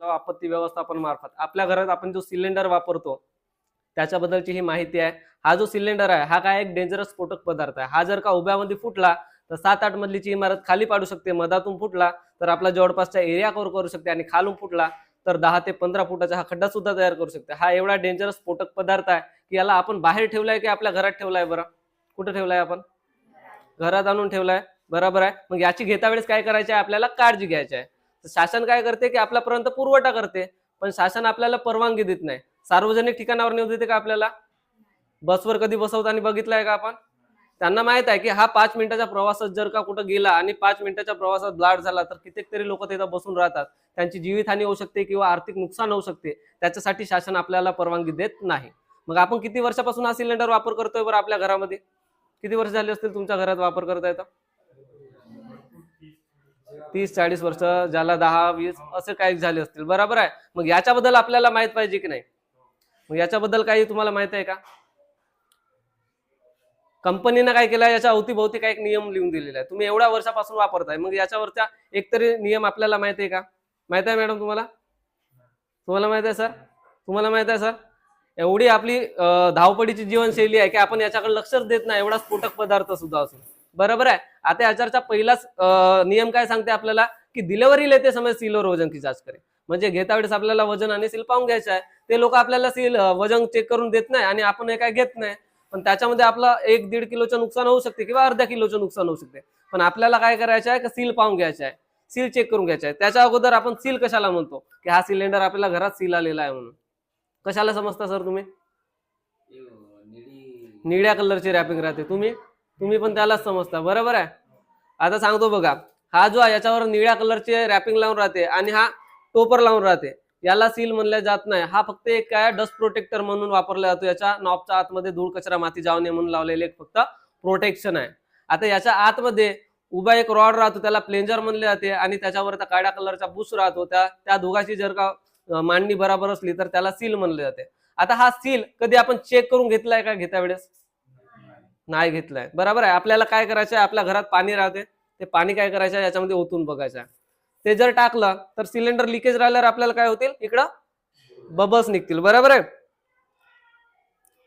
आपत्ती व्यवस्थापन मार्फत. आपल्या घरात आपण जो सिलेंडर वापरतो त्याच्याबद्दलची ही माहिती आहे. हा जो सिलेंडर आहे हा काय एक डेंजरस स्फोटक पदार्थ आहे. हा जर का उभ्यामध्ये फुटला तर सात आठ मधलीची इमारत खाली पाडू शकते मधातून फुटला तर आपला जवळपासच्या एरिया कव्हर करू शकते आणि खालून फुटला तर दहा ते पंधरा फुटाचा हा खड्डा सुद्धा तयार करू शकते. हा एवढा डेंजरस स्फोटक पदार्थ आहे की याला आपण बाहेर ठेवलाय की आपल्या घरात ठेवलाय बरं? कुठं ठेवलाय आपण? घरात आणून ठेवलाय? बरोबर आहे. मग याची घेता वेळेस काय करायचं आहे आपल्याला काळजी घ्यायची आहे. तर शासन काय करते की आपल्यापर्यंत पुरवठा करते पण शासन आपल्याला परवानगी देत नाही. सार्वजनिक ठिकाणावर नेऊ देते का आपल्याला? बसवर कधी बसवताना बघितलंय का आपण? त्यांना माहीत आहे की हा पाच मिनिटाच्या प्रवासात जर का कुठं गेला आणि पाच मिनिटाच्या प्रवासात ब्लाड झाला तर कित्येक तरी लोक तिथं बसून राहतात. त्यांची जीवितहानी होऊ शकते किंवा आर्थिक नुकसान होऊ शकते. त्याच्यासाठी शासन आपल्याला परवानगी देत नाही. मग आपण किती वर्षापासून हा सिलेंडर वापर करतोय बरं आपल्या घरामध्ये? किती वर्ष झाले असतील तुमच्या घरात वापर करता येतं तीस चाळीस वर्ष ज्याला दहा वीस असे काही झाले असतील. बरोबर आहे. मग याच्याबद्दल आपल्याला माहीत पाहिजे की नाही? मग याच्याबद्दल काही तुम्हाला माहीत आहे का? कंपनीनं काय केलं याच्या अवतीभोवती काही नियम लिहून दिलेला आहे. तुम्ही एवढ्या वर्षापासून वापरताय. मग याच्यावरचा एकतरी नियम आपल्याला माहीत आहे का? माहीत आहे मॅडम तुम्हाला? तुम्हाला माहीत आहे सर? तुम्हाला माहीत आहे सर? एवढी आपली धावपडीची धावपळीची जीवनशैली आहे की आपण याच्याकडे लक्षच देत नाही. एवढा स्फोटक पदार्थ सुद्धा असून. बरोबर आहे. आता याच्यावरचा पहिलाच नियम काय सांगते आपल्याला? की डिलेव्हरी लेते समय सील और वजन की जांच करे म्हणजे घेता वेळेस आपल्याला वजन आणि सील पाहून घ्यायचं आहे. ते लोक आपल्याला सील वजन चेक करून देत नाही आणि आपण हे काय घेत नाही. पण त्याच्यामध्ये आपलं एक दीड किलोचं नुकसान होऊ शकते किंवा अर्ध्या किलोचं नुकसान होऊ शकते. पण आपल्याला काय करायचं आहे? का सील पाहून घ्यायचं आहे. सील चेक करून घ्यायचं आहे. त्याच्या अगोदर आपण सील कशाला म्हणतो? की हा सिलेंडर आपल्याला घरात सील आलेला आहे म्हणून. कशाला समजता सर तुम्ही? निळ्या कलरची रॅपिंग राहते. तुम्ही? तुम्ही पण त्यालाच समजता. बरोबर आहे? आता सांगतो बघा हा जो आहे याच्यावर निळ्या कलरचे रॅपिंग लावून राहते आणि हा टोपर लावून राहते. याला सील म्हणल्या जात नाही. हा फक्त एक काय डस्ट प्रोटेक्टर म्हणून वापरला जातो. याच्या नॉबच्या आतमध्ये धूळ कचरा माती जाऊ नये म्हणून लावलेले एक फक्त प्रोटेक्शन आहे. आता याच्या आतमध्ये उभा एक रॉड राहतो त्याला प्लेंजर म्हणले जाते आणि त्याच्यावर त्या काळ्या कलरचा बुश राहतो. त्या त्या दोघाची जर का मांडणी बराबर असली तर त्याला सील म्हणले जाते. आता हा सील कधी आपण चेक करून घेतलाय का घेत्या वेळेस? नाही घेतलाय. बरोबर आहे. आपल्याला काय करायचं आहे आपल्या घरात पाणी राहते. ते पाणी काय करायचं? आहे याच्यामध्ये ओतून बघायचं. आहे ते जर टाकलं तर सिलेंडर लिकेज राहिल्यावर आपल्याला काय होतील? इकडं बबल्स निघतील. बरोबर आहे?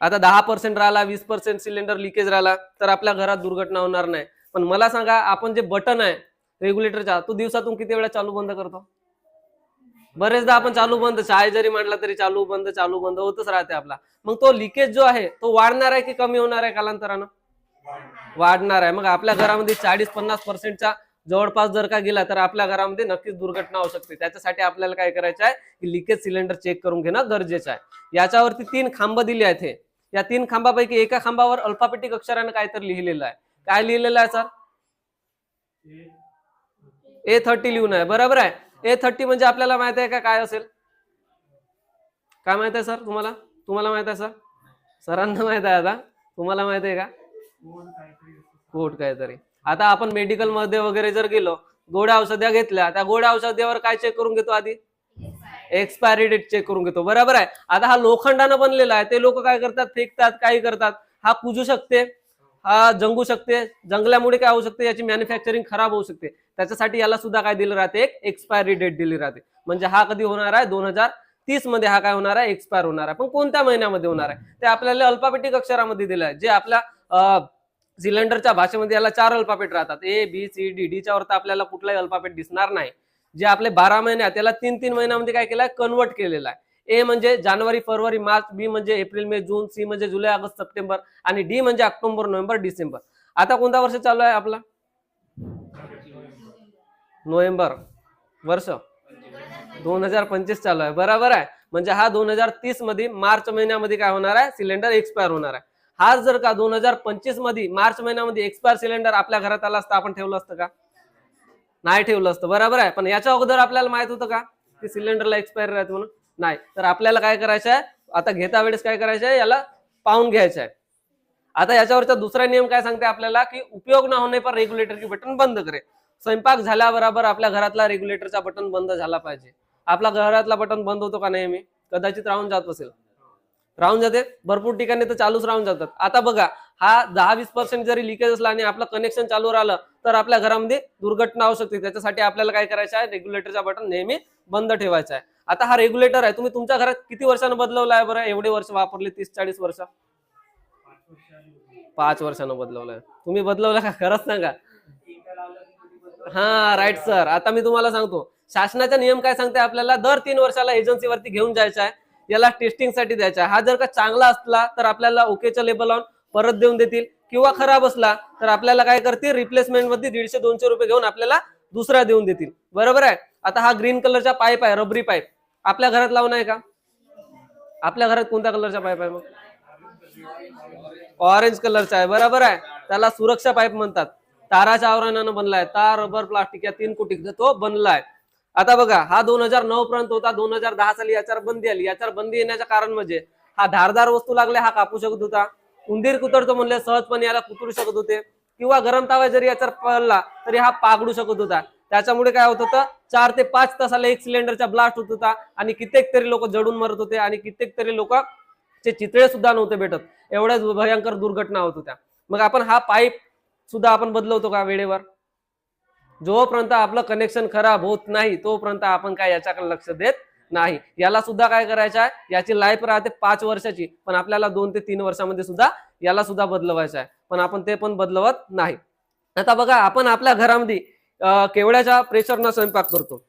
आता दहा पर्सेंट राहिला वीस पर्सेंट सिलेंडर लिकेज राहिला तर आपल्या घरात दुर्घटना होणार नाही. पण मला सांगा आपण जे बटन आहे रेग्युलेटरचा तो दिवसातून किती वेळा चालू बंद करतो? बरेचदा आपण चालू बंद शाळे जरी म्हटलं तरी चालू बंद चालू बंद होतच राहते आपला. मग तो लिकेज जो आहे तो वाढणार आहे की कमी होणार आहे कालांतरानं? वाढणार आहे. मग आपल्या घरामध्ये चाळीस पन्नास पर्सेंटच्या जवळपास जर का गेला तर आपल्या घरामध्ये नक्कीच दुर्घटना होऊ शकते. त्याच्यासाठी आपल्याला काय करायचं आहे की लिकेज सिलेंडर चेक करून घेणं गरजेचं आहे. याच्यावरती तीन खांब दिले आहेत हे. या तीन खांबापैकी एका खांबावर अल्फाबेटिक अक्षराने काहीतरी लिहिलेलं आहे. काय लिहिलेलं आहे सर? ए थर्टी लिहून आहे. बरोबर आहे? ए थर्टी म्हणजे आपल्याला माहीत आहे का काय असेल? काय माहीत आहे सर तुम्हाला? तुम्हाला माहीत आहे सर सरांना माहीत आहे आता. तुम्हाला माहीत आहे का? कोट काहीतरी. आता आपण मेडिकलमध्ये वगैरे जर गेलो गोड्या औषध्या घेतल्या त्या गोड्या औषध्यावर काय चेक करून घेतो आधी? एक्सपायरी डेट चेक करून घेतो. बरोबर आहे? आता हा लोखंडानं बनलेला आहे. ते लोक काय करतात? फेकतात काही करतात. हा कुजू शकते. हा जंगू शकते जंगल्यामुळे काय होऊ शकते याची मॅन्युफॅक्चरिंग खराब होऊ शकते. त्याच्यासाठी याला सुद्धा काय दिलं राहते? एक एक्सपायरी डेट दिली राहते. म्हणजे हा कधी होणार आहे? दोन हजार तीसमध्ये हा काय होणार आहे? एक्सपायर होणार आहे. पण कोणत्या महिन्यामध्ये होणार आहे? ते आपल्याला अल्फाबेटिक अक्षरामध्ये दिलं आहे. जे आपल्या सिलेंडरच्या भाषेमध्ये याला चार अल्पापेट राहतात. ए बी सी डी डीच्या वर तर आपल्याला कुठलाही अल्पापेट दिसणार नाही. जे आपले बारा महिने त्याला तीन तीन महिन्यामध्ये काय केलं आहे? कन्वर्ट केलेलं आहे. ए म्हणजे जानेवारी फरवरी मार्च बी म्हणजे एप्रिल मे जून सी म्हणजे जुलै ऑगस्ट सप्टेंबर आणि डी म्हणजे ऑक्टोबर नोव्हेंबर डिसेंबर. आता कोणता वर्ष चालू आहे आपला? नोव्हेंबर. वर्ष? दोन हजार पंचवीस चालू आहे. बरोबर आहे. म्हणजे हा दोन हजार तीसमध्ये मार्च महिन्यामध्ये काय होणार आहे? सिलेंडर एक्सपायर होणार आहे. हा जर का दोन हजार पंचवीसमध्ये मार्च महिन्यामध्ये एक्सपायर सिलेंडर आपल्या घरात आला असता आपण ठेवलं असतं का? नाही ठेवलं असतं. बरोबर आहे. पण याच्या अगोदर आपल्याला माहीत होतं का? की सिलेंडरला एक्सपायर राहते म्हणून. नाही. तर आपल्याला काय करायचं आहे आता घेता वेळेस काय करायचं आहे याला पाहून घ्यायचं आहे आता याच्यावरचा दुसरा नियम काय सांगते आपल्याला? की उपयोग न होणे पर रेग्युलेटर की बटन बंद करे. स्वयंपाक झाल्याबरोबर आपल्या घरातला रेग्युलेटरचा बटन बंद झाला पाहिजे. आपला घरातला बटन बंद होतो का नेहमी? कदाचित राहून जात असेल. राहून जाते. भरपूर ठिकाणी तर चालूच राहून जातात. आता बघा हा दहा वीस पर्सेंट जरी लिकेज असला आणि आपलं कनेक्शन चालू राहिलं तर आपल्या घरामध्ये दुर्घटना होऊ शकते. त्याच्यासाठी आपल्याला काय करायचं आहे रेग्युलेटरचा बटन नेहमी बंद ठेवायचा आहे. आता हा रेग्युलेटर आहे. तुम्ही तुमच्या घरात किती वर्षानं बदलवला आहे बरं? एवढे वर्ष वापरले तीस चाळीस वर्ष? पाच वर्षानं बदलवलाय तुम्ही बदलवला का? खरंच सांगा. हा राईट सर आता मी तुम्हाला सांगतो. शासनाचा नियम काय सांगते आपल्याला? दर तीन वर्षाला एजन्सीवरती घेऊन जायचा आहे. याला टेस्टिंगसाठी द्यायचा आहे. हा जर का चांगला असला तर आपल्याला ओकेचं लेबल लावून परत देऊन देतील. किंवा खराब असला तर आपल्याला काय करतील? रिप्लेसमेंटमध्ये दीडशे दोनशे रुपये घेऊन आपल्याला दुसरा देऊन देतील. बरोबर आहे? आता हा ग्रीन कलरचा पाईप आहे रबरी पाईप आपल्या घरात लावून आहे का? आपल्या घरात कोणत्या कलरचा पाईप आहे मग? ऑरेंज कलरचा आहे बरोबर आहे. त्याला सुरक्षा पाईप म्हणतात. ताराच्या आवरणानं बनलाय. तार रबर प्लास्टिक या तीन कोटी तो बनलाय. आता बघा हा दोन हजार नऊ पर्यंत होता. दोन हजार दहा साली याच्यावर बंदी आली. याच्यावर बंदी येण्याचं कारण म्हणजे हा धारदार वस्तू लागल्या हा कापू शकत होता. उंदीर कुतरतो म्हणले सहजपणे याला कुतरू शकत होते. किंवा गरम तावा जरी याच्यावर पडला तरी हा पागडू शकत होता. त्याच्यामुळे काय होत होतं चार ते पाच तासाला एक सिलेंडरचा ब्लास्ट होत होता आणि कित्येक तरी लोक जडून मरत होते आणि कित्येक तरी लोक चे चितळे सुद्धा नव्हते भेटत. एवढ्याच भयंकर दुर्घटना होत होत्या. मग आपण हा पाईप सुद्धा आपण बदलवतो का वेळेवर? जोपर्यंत आपलं कनेक्शन खराब होत नाही तोपर्यंत आपण काय याच्याकडे लक्ष देत नाही. याला सुद्धा काय करायचं आहे? याची लाईफ राहते पाच वर्षाची पण आपल्याला दोन ते तीन वर्षामध्ये सुद्धा याला सुद्धा बदलवायचं आहे. पण आपण ते पण बदलवत नाही. आता बघा आपण आपल्या घरामध्ये केवड्याच्या प्रेशरनं स्वयंपाक करतो?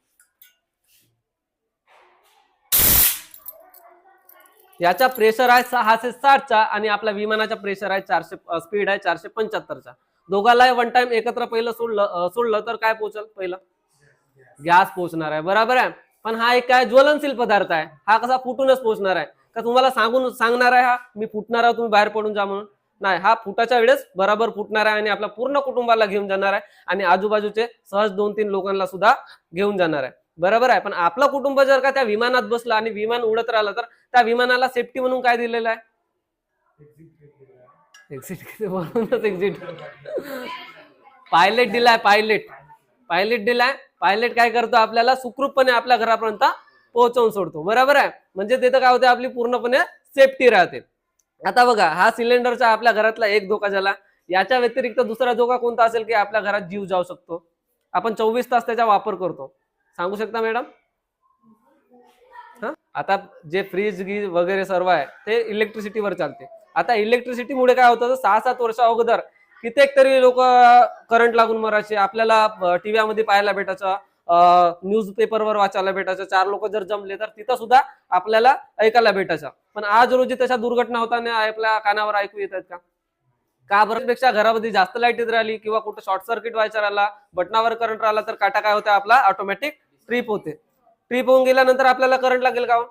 याचा प्रेशर आहे सहाशे साठचा आणि आपल्या विमानाचा प्रेशर आहे चारशे स्पीड आहे चारशे पंच्याहत्तरचा. दोघाला वन टाइम एकत्र पहिलं सोडलं सोडलं तर काय पोहोचल पहिलं? गॅस पोहोचणार आहे. बरोबर आहे? पण हा एक काय ज्वलनशील पदार्थ आहे. हा कसा फुटूनच पोहोचणार आहे. का तुम्हाला सांगून सांगणार आहे हा? मी फुटणार आहे तुम्ही बाहेर पडून जा म्हणून. नाही हा फुटाच्या वेळेस बराबर फुटणार आहे आणि आपल्या पूर्ण कुटुंबाला घेऊन जाणार आहे आणि आजूबाजूचे सहज दोन तीन लोकांना सुद्धा घेऊन जाणार आहे. बरोबर आहे? पण आपलं कुटुंब जर का त्या विमानात बसलं आणि विमान उडत राहिलं तर त्या विमानाला सेफ्टी म्हणून काय दिलेलं आहे? एक्झिट म्हणूनच एक्झिट पायलट दिलाय पायलट पायलट दिलाय. पायलट काय करतो आपल्याला? सुखरूपपणे आपल्या घरापर्यंत पोहोचवून सोडतो. बरोबर आहे? म्हणजे तिथं काय होते? आपली पूर्णपणे सेफ्टी राहते. आता बघा हा सिलेंडरचा आपल्या घरातला एक धोका झाला. याच्या व्यतिरिक्त दुसरा धोका कोणता असेल की आपल्या घरात जीव जाऊ शकतो? आपण चोवीस तास त्याचा वापर करतो. सांगू शकता मॅडम? हा? आता जे फ्रीज गीज वगैरे सर्व आहे ते इलेक्ट्रिसिटीवर चालते. आता इलेक्ट्रिसिटीमुळे काय होतं? सहा सात वर्षा अगोदर कित्येक तरी लोक करंट लागून मरायचे. आपल्याला टीव्ही मध्ये पाहायला भेटायचं. न्यूज पेपरवर वाचायला भेटायचं. चार लोक जर जमले तर तिथं सुद्धा आपल्याला ऐकायला भेटायचं. पण आज रोजी तशा दुर्घटना होताना आपल्या कानावर ऐकू येत आहेत का? का बरं पेक्षा घरामध्ये जास्त लाइट येत राहिली किंवा कुठं शॉर्ट सर्किट व्हायचा राहिला बटनावर करंट राहिला तर काटा काय होता आपला? ऑटोमॅटिक ट्रिप होते. ट्रिप होऊन गेल्यानंतर आपल्याला करंट लागेल का हो?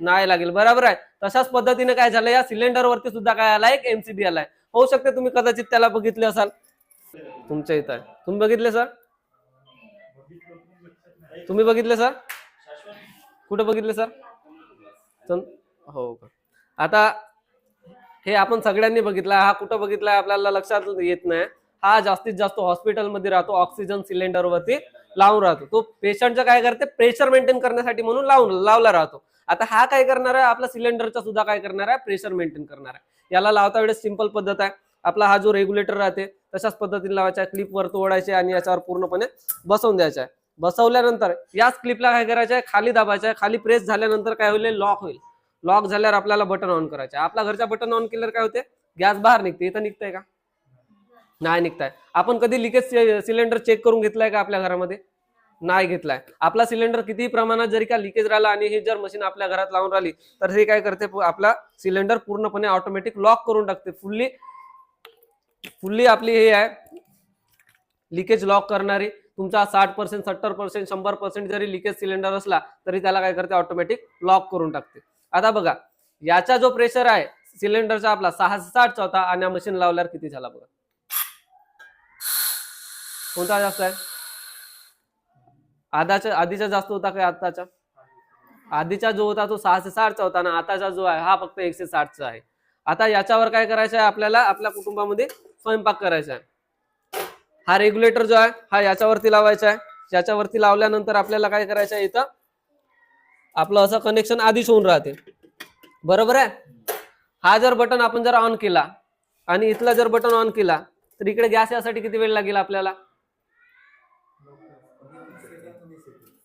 नाही लागेल. बरोबर आहे. तशाच पद्धतीने काय झालं या सिलेंडर वरती सुद्धा काय आलाय? एक एमसीबी आलाय. होऊ शकते तुम्ही कदाचित त्याला बघितले असाल. तुमच्या इथं आहे. तुम्ही बघितले सर तुम्ही बघितले सर? कुठं बघितले सर? चल- हो का. आता हे आपण सगळ्यांनी बघितला हा कुठं बघितलाय आपल्याला लक्षात येत नाही. हा जास्तीत जास्त हॉस्पिटलमध्ये राहतो ऑक्सिजन सिलेंडरवरती लावून राहतो. तो पेशंटचं काय करते? प्रेशर मेंटेन करण्यासाठी म्हणून लावून लावला राहतो. आता हा काय करणार आहे? आपला सिलेंडरचा सुद्धा काय करणार आहे? प्रेशर मेंटेन करणार आहे. याला लावता वेळेस सिंपल पद्धत आहे. आपला हा जो रेग्युलेटर राहते तशाच पद्धतीने लावायचा क्लिप वर तोडायचे आणि याच्यावर पूर्णपणे बसवून द्यायचा आहे. बसवल्यानंतर याच क्लिपला काय करायचं आहे खाली दाबायचं आहे खाली प्रेस झाल्यानंतर काय होईल? लॉक होईल. लॉक झाल्यावर आपल्याला बटन ऑन करायचं आहे आपल्या घरच्या बटन ऑन केल्यावर काय होते? गॅस बाहेर निघते. इथं निघतंय का? नाही निघताय. आपण कधी लिकेज सिलेंडर चेक करून घेतलाय का आपल्या घरामध्ये? नाही घेतलाय. आपला सिलेंडर किती प्रमाणात जरी का लिकेज राहिला आणि हे जर मशीन आपल्या घरात लावून राहिली तर हे काय करते? आपला सिलेंडर पूर्णपणे ऑटोमॅटिक लॉक करून टाकते. फुल्ली फुल्ली आपली हे आहे. लिकेज लॉक करणारी. तुमचा साठ पर्सेंट सत्तर पर्सेंट शंभर पर्सेंट जरी लिकेज सिलेंडर असला तरी त्याला काय करते? ऑटोमॅटिक लॉक करून टाकते. आता बघा याचा जो प्रेशर आहे सिलेंडरचा आपला सहाशे साठचा होता आणि मशीन लावल्यावर किती झाला बघा? कोणता जास्त आहे? आधाच्या आधीचा जास्त होता काय आताचा आधीचा जो होता तो सहाशे साठचा होता ना आताचा जो आहे हा फक्त एकशे साठचा आहे. आता याच्यावर काय करायचं आहे आपल्याला? आपल्या कुटुंबामध्ये स्वयंपाक करायचा आहे. हा रेग्युलेटर जो आहे हा याच्यावरती लावायचा आहे. याच्यावरती लावल्यानंतर आपल्याला काय करायचं आहे इथं? आपलं असं कनेक्शन आधीच होऊन राहते. बरोबर आहे? हा जर बटन आपण जर ऑन केला आणि इथला जर बटन ऑन केला तर इकडे गॅस यासाठी किती वेळ लागेल आपल्याला?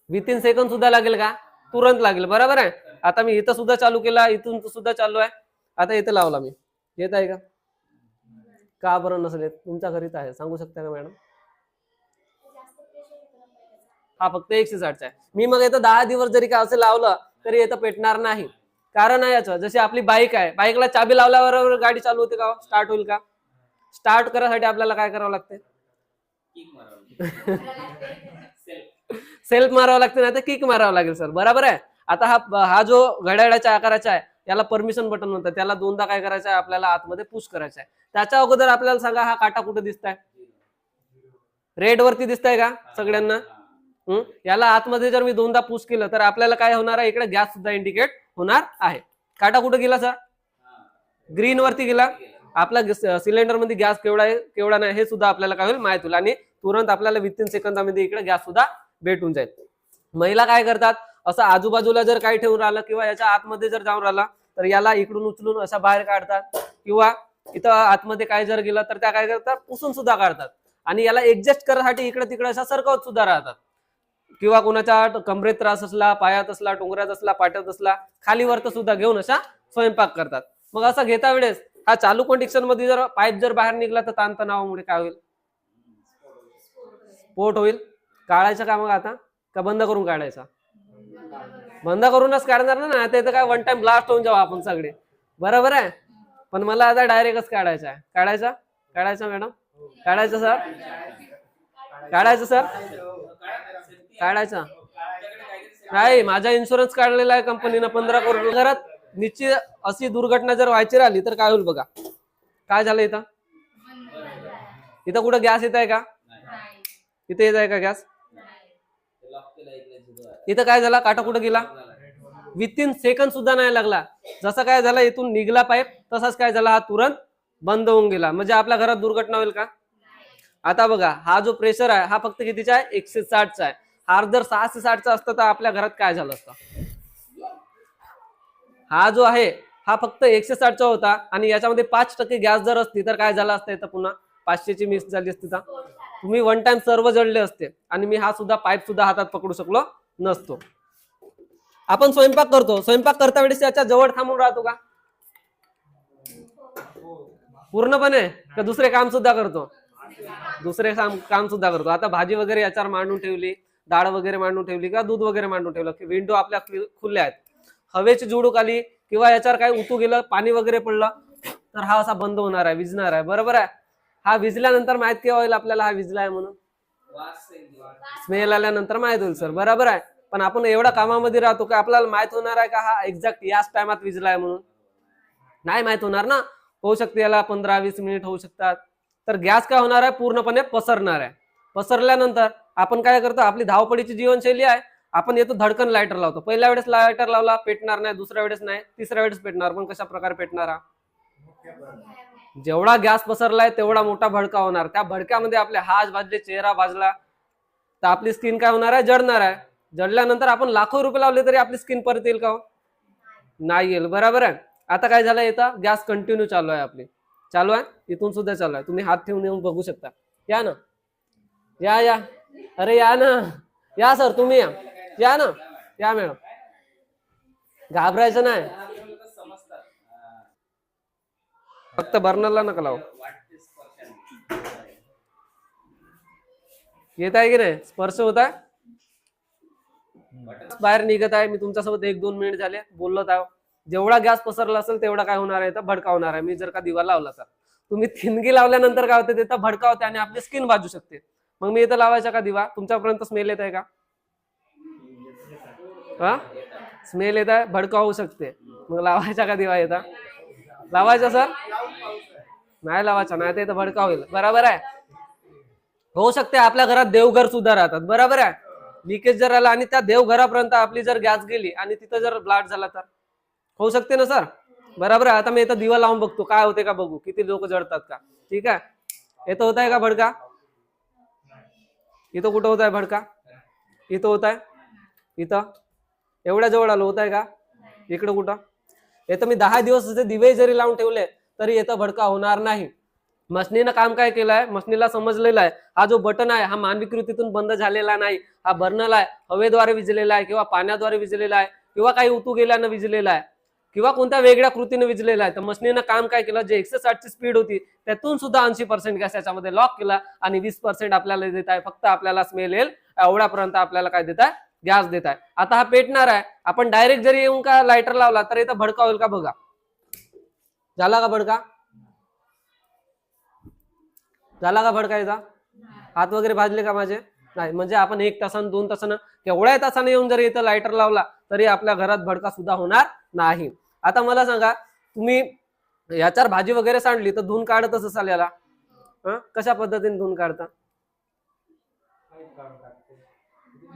विथिन सेकंद सुद्धा लागेल का? तुरंत लागेल. बरोबर आहे? आता मी इथं सुद्धा चालू केला इथून सुद्धा चालू आहे आता इथं लावला मी. येत आहे का? का बरं नसेल येत? तुमच्या घरीच आहे. सांगू शकता का मॅडम? हा फक्त एकशे साठचा आहे. मी मग इथं दहा दिवस जरी का असं लावलं तरी इथं पेटणार नाही. कारण आहे याचं जशी आपली बाईक आहे बाईकला चाबी लावल्यावर गाडी चालू होते का स्टार्ट होईल का? स्टार्ट करायसाठी आपल्याला काय करावं लागते? सेल्फ मारावं लागते. ना तर किक मारावं लागेल सर बरोबर आहे? आता हा हा जो घड्याळाच्या आकाराचा आहे याला परमिशन बटन म्हणतात. त्याला दोनदा काय करायचं आहे आपल्याला आतमध्ये पुश करायचं आहे त्याच्या अगोदर आपल्याला सांगा हा काटा कुठे दिसताय? रेड वरती दिसताय का सगळ्यांना? हम्म? याला आतमध्ये जर मी दोनदा पुश केलं तर आपल्याला काय होणार आहे? इकडे गॅस सुद्धा इंडिकेट होणार आहे. काटा कुठे गेला सर ग्रीन वरती गेला. आपला सिलेंडरमध्ये गॅस केवढा आहे केवढा नाही हे सुद्धा आपल्याला काय होईल? माहीत होईल. आणि तुरंत आपल्याला विथिन सेकंदामध्ये इकडे गॅस सुद्धा भेटून जाईल. महिला काय करतात? असं आजूबाजूला जर काही ठेवून राहिलं किंवा याच्या आतमध्ये जर जाऊन राहिला तर याला इकडून उचलून अशा बाहेर काढतात. किंवा इथं आतमध्ये काय जर गेलं तर त्या काय करतात? पुसून सुद्धा काढतात. आणि याला ऍडजस्ट करण्यासाठी इकडे तिकडे अशा सरकवत सुद्धा राहतात. किंवा कोणाच्या कमरेत त्रास असला पायात असला टोंगऱ्यात असला पाट्यात असला खाली वरत सुद्धा घेऊन अशा स्वयंपाक करतात. मग असं घेता वेळेस हा चालू कंडिशनमध्ये जर पाईप जर बाहेर निघला तर ताणतणावामुळे काय होईल? पोट होईल. काढायचं का मग आता? का बंद करून काढायचा? बंद करूनच काढणार ना आता इथं काय वन टाइम ब्लास्ट होऊन जाऊ आपण सगळे. बरोबर आहे? पण मला आता डायरेक्टच काढायचा आहे. काढायचा? काढायचा मॅडम? काढायचं सर? काढायचं सर? काढायचा? नाही माझा इन्शुरन्स काढलेला आहे कंपनीनं पंधरा करोड घरात निश्चित अशी दुर्घटना जर व्हायची राहिली तर काय होईल बघा. काय झालं इथं? इथं कुठं गॅस येत आहे का? इथे येत आहे का गॅस इथं काय झाला? काटा कुठं गेला? विथिन सेकंद सुद्धा नाही लागला. जसा काय झालं इथून निघला पाईप तसाच काय झाला हा तुरंत बंद होऊन गेला. म्हणजे आपल्या घरात दुर्घटना होईल का? आता बघा हा जो प्रेशर आहे हा फक्त कितीचा आहे? एकशे साठचा आहे. हा जर सहाशे साठचा असतं तर आपल्या घरात काय झालं असतं? हा जो आहे हा फक्त एकशे साठचा होता आणि याच्यामध्ये पाच टक्के गॅस जर असती तर काय झालं असतं इथं पुन्हा? पाचशेची मिस झाली असती तर? तुम्ही वन टाइम सर्व जळले असते आणि मी हा सुद्धा पाईप सुद्धा हातात पकडू शकलो नसतो. आपण स्वयंपाक करतो. स्वयंपाक करता वेळेस याच्या जवळ थांबून राहतो का? पूर्णपणे? का दुसरे काम सुद्धा करतो? दुसरे काम काम सुद्धा करतो. आता भाजी वगैरे याच्यावर मांडून ठेवली डाळ वगैरे मांडून ठेवली का दूध वगैरे मांडून ठेवलं की विंडो आपल्या खु- खुल्या आहेत. हवेची जुडूक आली किंवा याच्यावर काही उतू गेलं पाणी वगैरे पडलं तर हा असा बंद होणार आहे विजणार आहे. बरोबर आहे? हा विजल्यानंतर माहीत केव्हा होईल आपल्याला? हा विजला आहे म्हणून. स्मेल आल्यानंतर माहीत होईल सर. बरोबर आहे. पण आपण एवढ्या कामामध्ये राहतो की आपल्याला माहीत होणार आहे का हा एक्झॅक्ट याच टायमात विजला आहे म्हणून? नाही माहीत होणार ना. होऊ शकते याला पंधरा वीस मिनिट होऊ शकतात. तर गॅस काय होणार आहे? पूर्णपणे पसरणार आहे. पसरल्यानंतर आपण काय करतो? आपली धावपळीची जीवनशैली आहे. आपण येतो धडकन लायटर लावतो. पहिल्या वेळेस लायटर लावला पेटणार नाही. दुसऱ्या वेळेस नाही. तिसऱ्या वेळेस पेटणार. पण कशा प्रकारे पेटणार हा? जेवढा गॅस पसरलाय तेवढा मोठा भडका होणार. त्या भडक्यामध्ये आपले हात भाजले चेहरा भाजला तर आपली स्किन काय होणार आहे? जडणार आहे. जडल्यानंतर आपण लाखो रुपये लावले तरी आपली स्किन परत येईल का हो? नाही येईल. बरोबर आहे. आता काय झालं इथं? गॅस कंटिन्यू चालू आहे आपली. चालू आहे? इथून सुद्धा चालू आहे. तुम्ही हात ठेवून येऊन बघू शकता. या ना. या या. अरे या ना. या सर. तुम्ही या. या ना. या मॅडम. घाबरायचं नाही. फक्त बर्नरला नका लावू. येत आहे की नाही? स्पर्श होता बाहेर निघत आहे. मी तुमच्यासोबत एक दोन मिनिट झाले. बोललो आहे. जेवढा गॅस पसरला असेल तेवढा काय होणार आहे? तर भडका होणार आहे. मी जर का दिवा लावला तर. तुम्ही थिनगी लावल्यानंतर काय होते? तिथं भडका होते आणि आपली स्किन भाजू शकते. मग मी इथं लावायचा का दिवा? तुमच्यापर्यंत स्मेल येत आहे का? हा? स्मेल येत आहे. भडका होऊ शकते. मग लावायचा का दिवा येता लावायचा सर? नाही लावायचा नाही ते इथं भडका होईल. बरोबर आहे? होऊ शकते आपल्या घरात देवघर सुद्धा राहतात. बरोबर आहे? लिकेज जर आला आणि त्या देवघरापर्यंत आपली जर गॅस गेली आणि तिथं जर ब्लाट झाला तर? होऊ शकते ना सर? बरोबर आहे? आता मी इथं दिवा लावून बघतो. काय होते का बघू? किती लोक जळतात का? ठीक आहे? इथं होत आहे का भडका? इथं कुठं होत आहे भडका? इथं होत आहे? इथं? एवढ्या जवळ आलो होत आहे का? इकडं कुठं? येतं मी दहा दिवस दिवे जरी लावून ठेवले तरी येतं भडका होणार नाही. मशनीनं काम काय केलंय? मशनीला समजलेलं आहे. हा जो बटन आहे हा मानवी कृतीतून बंद झालेला नाही. हा बर्नल आहे हवेद्वारे विजलेला आहे किंवा पाण्याद्वारे विजलेला आहे किंवा काही उतू गेल्यानं विजलेला आहे किंवा कोणत्या वेगळ्या कृतीने विजलेला आहे. तर मशनीनं काम काय केलं? जे एकशे साठची स्पीड होती त्यातून सुद्धा ऐंशी पर्सेंट गॅस याच्यामध्ये लॉक केला आणि वीस पर्सेंट आपल्याला देत आहे. फक्त आपल्याला स्मेल येईल. एवढ्यापर्यंत आपल्याला काय देत आहे? गॅस देत आहे. आता हा पेटणार आहे. आपण डायरेक्ट जरी येऊन का लायटर लावला तर इथं भडका होईल का बघा. झाला का भडका? झाला का भडका इथं? हात वगैरे भाजले का माझे? नाही म्हणजे आपण एक तासानं दोन तासानं केवढ्या तासानं येऊन जरी इथं लायटर लावला तरी आपल्या घरात भडका सुद्धा होणार नाही. आता मला सांगा तुम्ही याच्यावर भाजी वगैरे सांडली तर धुवून काढतच असाल याला? कशा पद्धतीने धुवून काढता?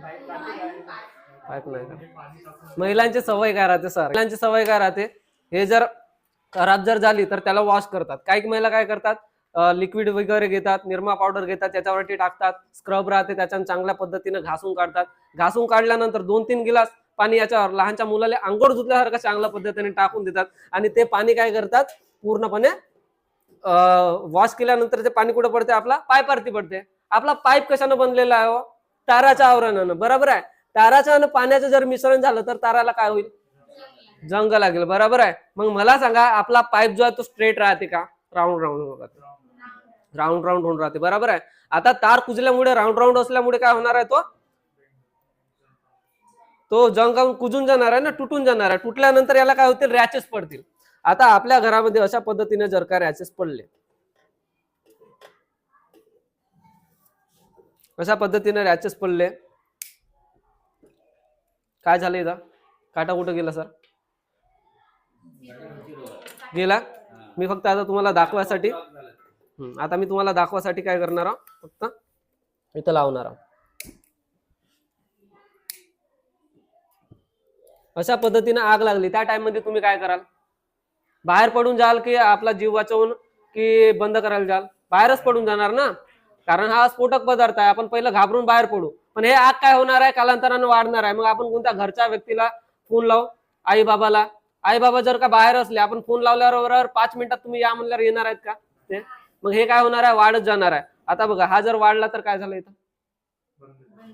पाईप नाही का? महिलांची सवय काय राहते सर? महिलांची सवय काय राहते? हे जर खराब जर झाली तर त्याला वॉश करतात. काही महिला काय करतात? लिक्विड वगैरे घेतात निरमा पावडर घेतात त्याच्यावरती टाकतात स्क्रब राहते त्याच्यानं चांगल्या पद्धतीने घासून काढतात. घासून काढल्यानंतर दोन तीन गिलास पाणी याच्यावर लहानच्या मुलाला आंघोळ धुतल्यासारखं चांगल्या पद्धतीने टाकून देतात. आणि ते पाणी काय करतात? पूर्णपणे वॉश केल्यानंतर ते पाणी कुठं पडते? आपला पाईपावरती पडते. आपला पाईप कशानं बनलेला आहे हो? ताराच्या आवरणानं बरोबर आहे? ताराचं आणि पाण्याचं जर मिश्रण झालं तर ताराला काय होईल? जंग लागेल. बरोबर आहे? मग मला सांगा आपला पाईप जो आहे तो स्ट्रेट राहते का? राऊंड राऊंड होऊन राहते. राऊंड राऊंड होऊन राहते. बरोबर आहे? आता तार कुजल्यामुळे राऊंड राऊंड असल्यामुळे काय होणार आहे तो? तो जंग कुजून जाणार आहे ना तुटून जाणार आहे. तुटल्यानंतर याला काय होतील? रॅचेस पडतील. आता आपल्या घरामध्ये अशा पद्धतीने जर का रॅचेस पडले. अशा पद्धतीने रॅचेस पडले? काय झालं इथं? काटा कुठं गेला सर? गेला? मी फक्त आता तुम्हाला दाखवायसाठी आता मी तुम्हाला दाखवासाठी काय करणार आहोत फक्त इथं लावणार आहोत अशा पद्धतीने आग लागली. त्या टाइममध्ये तुम्ही काय कराल? बाहेर पडून जाल की आपला जीव वाचवून की बंद करायला जाल? बाहेरच पडून जाणार ना? कारण हा स्फोटक पदार्थ आहे. आपण पहिलं घाबरून बाहेर पडू. पण हे आग काय होणार आहे? कालांतरानं वाढणार आहे. मग आपण कोणत्या घरच्या व्यक्तीला फोन लावू? आई बाबाला आई बाबा जर का बाहेर असले आपण फोन लावल्याबरोबर पाच मिनिटात तुम्ही या म्हणल्यावर येणार आहेत का? ते? मग हे काय होणार आहे? वाढत जाणार आहे. आता बघा हा जर वाढला तर काय झालं इथं?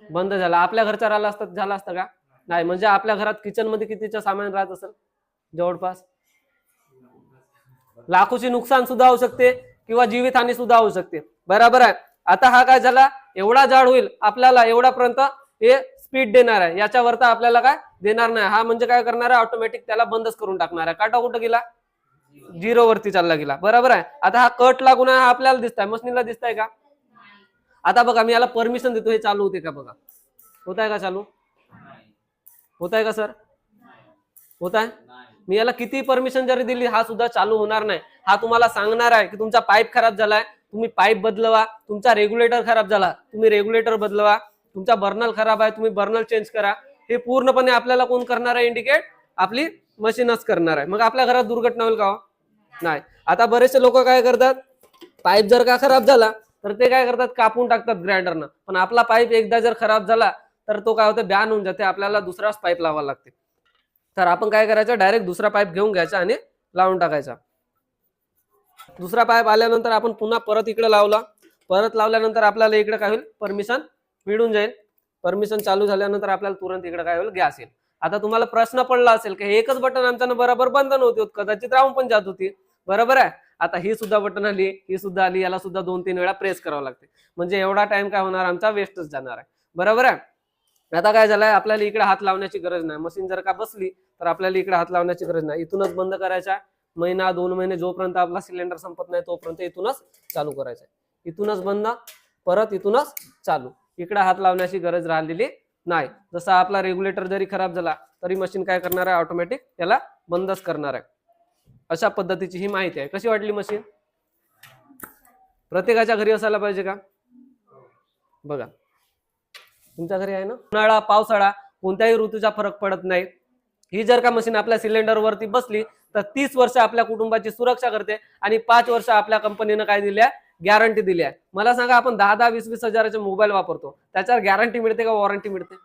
बंद झाला. आपल्या घरचा राहिला असतं झाला असतं का? नाही. म्हणजे आपल्या घरात किचनमध्ये कितीचं सामान राहत असेल? जवळपास. लाखोची नुकसान सुद्धा होऊ शकते किंवा जीवितहानी सुद्धा होऊ शकते. बरोबर आहे. आता हा काय झाला? एवढा जाड होईल आपल्याला एवढापर्यंत हे स्पीड देणार आहे. याच्यावर आपल्याला काय? देणार नाही. हा म्हणजे काय करणार आहे? ऑटोमॅटिक त्याला बंदच करून टाकणार आहे. काटा कुठं गेला? झिरो वरती चालला गेला. बरोबर आहे? आता हा कट लागून हा आपल्याला दिसताय. मशीनला दिसताय का? आता बघा मी याला परमिशन देतो. हे चालू होते का बघा? होत आहे का चालू? होत आहे का सर होत आहे मी याला किती परमिशन जरी दिली हा सुद्धा चालू होणार नाही. हा तुम्हाला सांगणार आहे की तुमचा पाईप खराब झालाय. तुम्ही पाईप बदलवा तुमचा रेग्युलेटर खराब झाला तुम्ही रेग्युलेटर बदलवा तुमचा बर्नल खराब आहे तुम्ही बर्नल चेंज करा. हे पूर्णपणे आपल्याला कोण करणार आहे इंडिकेट आपली मशीनच करणार आहे. मग आपल्या घरात दुर्घटना होईल का हो? नाही. आता बरेचसे लोक काय करतात? पाईप जर का खराब झाला तर ते काय करतात? कापून टाकतात ग्राइंडरनं. पण आपला पाईप एकदा जर खराब झाला तर तो काय होतं? बॅन होऊन जाते. आपल्याला दुसराच पाईप लावावा लागते. तर आपण काय करायचं? डायरेक्ट दुसरा पाईप घेऊन घ्यायचा आणि लावून टाकायचा. दुसरा पाईप आल्यानंतर आपण पुन्हा परत इकडे लावला. परत लावल्यानंतर आपल्याला इकडे काय होईल? परमिशन मिळून जाईल. परमिशन चालू झाल्यानंतर आपल्याला तुरंत इकडे काय होईल? गॅस येईल. आता तुम्हाला प्रश्न पडला असेल की हे एकच बटन आमच्यानं बरोबर बंद नव्हती होत. कदाचित राहून पण जात होती. बरोबर आहे? आता ही सुद्धा बटन आली ही सुद्धा आली याला सुद्धा दोन तीन वेळा प्रेस करावं लागते. म्हणजे एवढा टाइम काय होणार? आमचा वेस्टच जाणार आहे. बरोबर आहे? आता काय झालंय? आपल्याला इकडे हात लावण्याची गरज नाही. मशीन जर का बसली तर आपल्याला इकडे हात लावण्याची गरज नाही. इथूनच बंद करायचा महिना दोन महिने जोपर्यंत आपला सिलेंडर संपत नाही तोपर्यंत इथूनच चालू करायचा इथूनच बंद परत इथूनच चालू. इकडे हात लावण्याची गरज राहिलेली नाही. जसा आपला रेग्युलेटर जरी खराब झाला तरी मशीन काय करणार आहे? ऑटोमॅटिक त्याला बंदच करणार आहे. अशा पद्धतीची ही माहिती आहे. कशी वाटली मशीन प्रत्येकाच्या घरी असायला पाहिजे का? बघा. तुमच्या घरी आहे ना? उन्हाळा पावसाळा कोणत्याही ऋतूचा फरक पडत नाही. ही जर का मशीन आपल्या सिलेंडर वरती बसली तर तीस वर्ष आपल्या कुटुंबाची सुरक्षा करते आणि पाच वर्ष आपल्या कंपनीनं काय दिली आहे गॅरंटी दिली आहे. मला सांगा आपण दहा दहा वीस वीस हजाराचे मोबाईल वापरतो. त्याच्यावर गॅरंटी मिळते का वॉरंटी मिळते?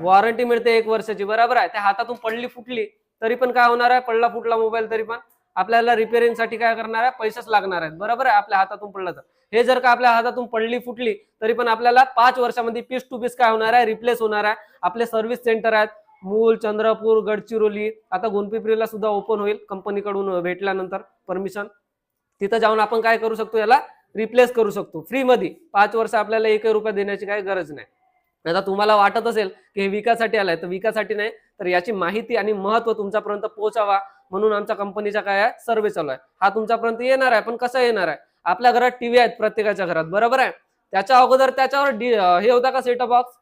वॉरंटी मिळते एक वर्षाची बरोबर आहे. त्या हातातून पडली फुटली तरी पण काय होणार आहे? पडला फुटला मोबाईल तरी पण आपल्याला रिपेअरिंगसाठी काय करणार आहे? पैसेच लागणार आहेत. बरोबर आहे? आपल्या हातातून पडलं तर. हे जर का आपल्या हातातून पडली फुटली तरी पण आपल्याला पाच वर्षामध्ये पीस टू पीस काय होणार आहे? रिप्लेस होणार आहे. आपले सर्व्हिस सेंटर आहेत. मूल चंद्रपूर गडचिरोली आता गुणपिपरीला सुद्धा ओपन होईल कंपनीकडून भेटल्यानंतर परमिशन तिथं जाऊन आपण काय करू शकतो याला रिप्लेस करू शकतो. फ्री मध्ये पाच वर्ष आपल्याला एक रुपया देण्याची काही गरज नाही. आता तुम्हाला वाटत असेल की हे विकासाठी आलाय तर विकासाठी नाही तर याची माहिती आणि महत्त्व तुमच्यापर्यंत पोहोचावा म्हणून आमच्या कंपनीचा काय आहे सर्वे चालू आहे. हा तुमच्यापर्यंत येणार आहे पण कसा येणार आहे? आपल्या घरात टीव्ही आहेत प्रत्येकाच्या घरात बरोबर आहे? त्याच्या अगोदर त्याच्यावर हे होता का सेटअप बॉक्स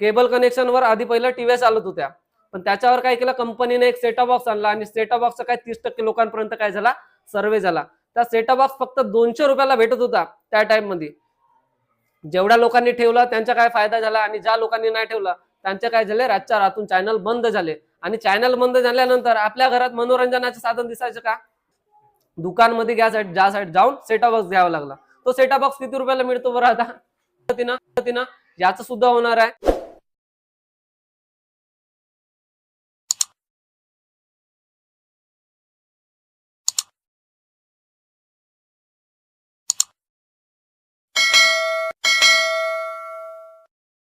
केबल कनेक्शन वर आधी पहिलं टीव्ही चालत होत्या. पण त्याच्यावर काय केलं कंपनीने एक सेटअप बॉक्स आणला आणि सेटअप बॉक्सचा काय तीस टक्के लोकांपर्यंत काय झाला? सर्वे झाला. त्या सेटअप बॉक्स फक्त दोनशे रुपयाला भेटत होता त्या टाइममध्ये जेवढ्या लोकांनी ठेवला त्यांचा काय फायदा झाला आणि ज्या लोकांनी नाही ठेवला त्यांचे काय झाले रातच्या रातून चॅनल बंद झाले. आणि चॅनल बंद झाल्यानंतर आपल्या घरात मनोरंजनाचे साधन दिसायचं का? दुकानमध्ये घ्या साईड ज्या साईड जाऊन सेटअप बॉक्स घ्यावा लागला. तो सेटअप बॉक्स किती रुपयाला मिळतो बरं आता? पद्धतीनं याचं सुद्धा होणार आहे.